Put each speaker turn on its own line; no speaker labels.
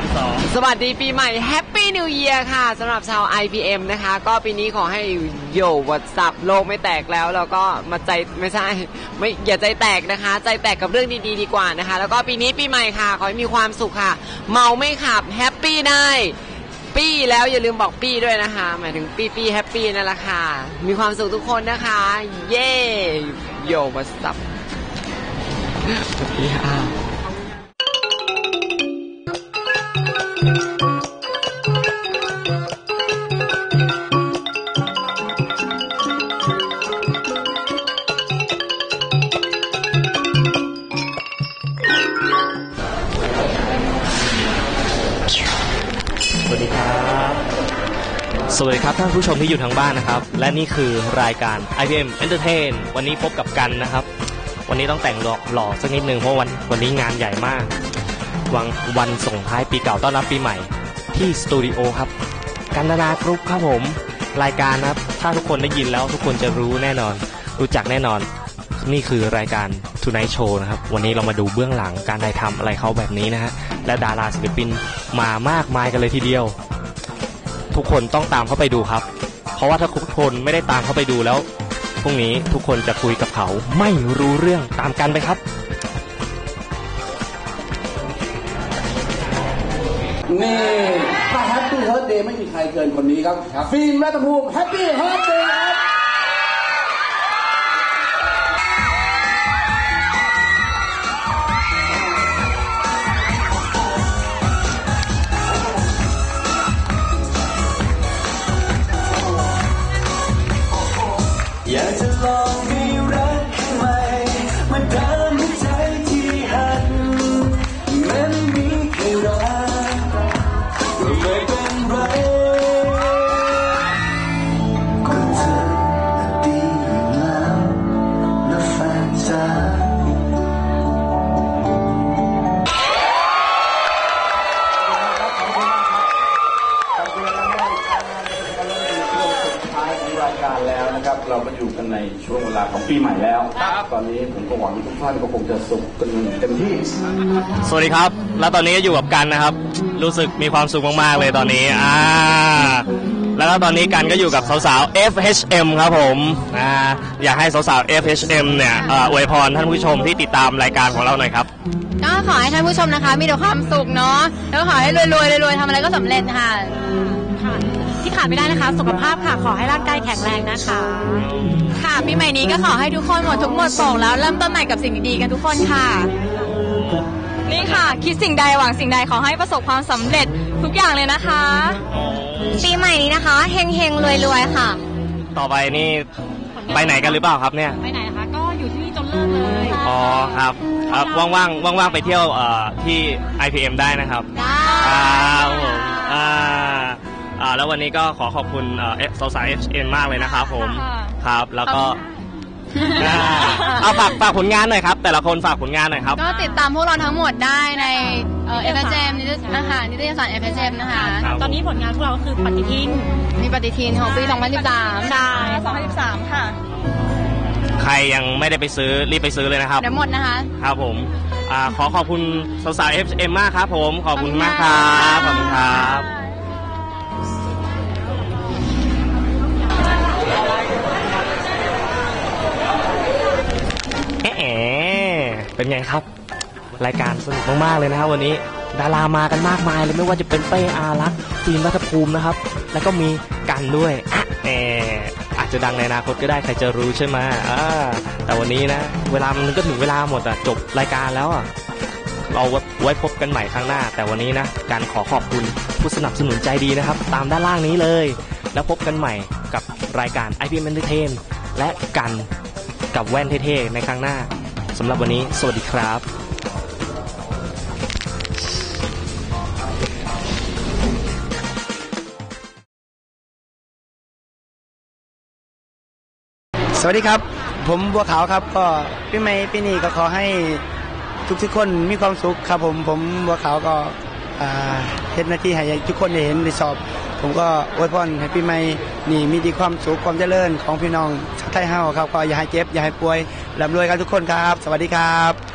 ามสอง
สวัสดีปีใหม่แฮปปี้นิว e ย r ค่ะสำหรับชาว IPM นะคะ ก็ปีนี้ขอให้โยวัดสับโลกไม่แตกแล้ว แล้วก็มาใจไม่ใช่ไม่อย่าใจแตกนะคะ ใจแตกกับเรื่องดีๆดีกว่านะคะ แล้วก็ปีนี้ปีใหม่ค่ะ ขอให้มีความสุขค่ะ เมาไม่ขับแฮปปี้ได้ ปี้แล้วอย่าลืมบอกปี้ด้วยนะคะ หมายถึงปี้ปี้แฮปปี้นั่นแหละค่ะ มีความสุขทุกคนนะคะ เย้โยวัดสับสวัสดีค่ะ
วัสดีครับ สวัสดีครับท่านผู้ชมที่อยู่ทางบ้านนะครับ และนี่คือรายการ IPM Entertain วันนี้พบกับกันนะครับ วันนี้ต้องแต่งหล่อหล่อสักนิดนึงเพราะวันวันนี้งานใหญ่มากวันวันส่งท้ายปีเก่าต้อนรับปีใหม่ ที่สตูดิโอครับ กันนานากรุ๊ปครับผม รายการนะครับ ถ้าทุกคนได้ยินแล้วทุกคนจะรู้แน่นอน รู้จักแน่นอน นี่คือรายการ Tonight Show นะครับ วันนี้เรามาดูเบื้องหลังการถ่ายทำอะไรเขาแบบนี้นะฮะ และดาราศิลปินมามากมายกันเลยทีเดียว ทุกคนต้องตามเข้าไปดูครับ เพราะว่าถ้าทุกคนไม่ได้ตามเข้าไปดูแล้วพรุ่งนี้ทุกคนจะคุยกับเขาไม่รู้เรื่องตามกันไปครับ
นี่ถ้าแฮปปี้เฮิร์ d เดย์ไม่มีใครเกินคนนี้ครับฟิล์มรัตภูมิแฮปปี้เฮิร์ d เดย์ คา
ย
ของรายการแล้วนะครับ เราก็อยู่กันในช่วงเวลาของปีใหม่แล้วตอนนี้ผมก็หวังทุกท่านก็คงจะสุขกันเต็มที่
สวัสดีครับ แล้วตอนนี้อยู่กับกันนะครับ รู้สึกมีความสุขมากๆเลยตอนนี้อ่า แล้วก็ตอนนี้กันก็อยู่กับสาวๆ FHM ครับผมอ่าอยากให้สาวๆ FHM เนี่ยเอ่ออวยพรท่านผู้ชมที่ติดตามรายการของเราหน่อยครับ
ก็ขอให้ท่านผู้ชมนะคะ มีแต่ความสุขเนาะแล้วขอให้รวยรวยรวยๆทำอะไรก็สำเร็จค่ะค่ะ ที่ขาดไม่ได้นะคะ สุขภาพค่ะ ขอให้ร่างกายแข็งแรงนะคะ ค่ะปีใหม่นี้ก็ขอให้ทุกคนหมดทุกข์หมดโศกแล้วเริ่มต้นใหม่กับสิ่งดีๆกันทุกคนค่ะ นี่ค่ะ คิดสิ่งใดหวังสิ่งใดขอให้ประสบความสำเร็จ ทุกอย่างเลยนะคะ ปีใหม่นี้นะคะเฮงเฮงรวยรวยๆค่ะ
ต่อไปนี่ไปไหนกันหรือเปล่าครับเนี่ย
ไปไหนนะคะก็อยู่ที่นี่จนเลิกเลย
อ๋อครับครับว่างๆว่างๆไปเที่ยวเอ่อที่ IPM ได้นะครับ
ได้
ครับผมอ่าอ่าแล้ววันนี้ก็ขอขอบคุณเอ่อสาวสาย HN มากเลยนะครับผม
ค่ะ
ครับ แล้วก็อ่าเอาฝากฝากผลงานหน่อยครับ แต่ละคนฝากผลงานหน่อยครับ
ก็ติดตามพวกเราทั้งหมดได้ใน เอ่อ f อ m นิตยนะคะนิตยสาร f อ m นะคะ
ครับ
ตอนนี้ผลงานพวกเราก็คือปฏิทิน
มีปฏิทินของปี 2013
ใช่ 2013 ค่ะ
ใครยังไม่ได้ไปซื้อรีบไปซื้อเลยนะครับ
เดี๋ยวหมดนะคะ
ครับผมอ่าขอขอบคุณสาวสาย HM มากครับผม ขอบคุณมากครับ ขอบคุณครับ แอะแอะเป็นไงครับ รายการสนุกมากๆเลยนะครับวันนี้ดารามากันมากมายเลยไม่ว่าจะเป็นเป้อารักษ์ฟิล์มรัฐภูมินะครับ แล้วก็มีกันด้วยอะแออาจจะดังในอนาคตก็ได้ใครจะรู้ใช่ไหมแต่วันนี้นะ เวลามันก็ถึงเวลาหมดอะจบรายการแล้วอะเราไว้พบกันใหม่ครั้งหน้า แต่วันนี้นะ การขอขอบคุณผู้สนับสนุนใจดีนะครับ ตามด้านล่างนี้เลย แล้วพบกันใหม่กับรายการ IPM Entertain และกันกับแว่นเท่ๆในครั้งหน้าสำหรับวันนี้ สวัสดีครับ
สวัสดีครับ ผมบัวขาวครับ ก็พี่ไม่พี่นี่ก็ขอให้ทุกทุกคนมีความสุขครับ ผมผมบัวขาวก็เฮ็ดหน้าที่ให้ทุกคนได้เห็นได้สอบ ผมก็อวยพรให้พี่ไม่นี่มีดีความสุขความเจริญของพี่น้องชาวไทยเฮาครับ ก็อย่าให้เจ็บอย่าให้ป่วยร่ำรวยกันทุกคนครับ สวัสดีครับ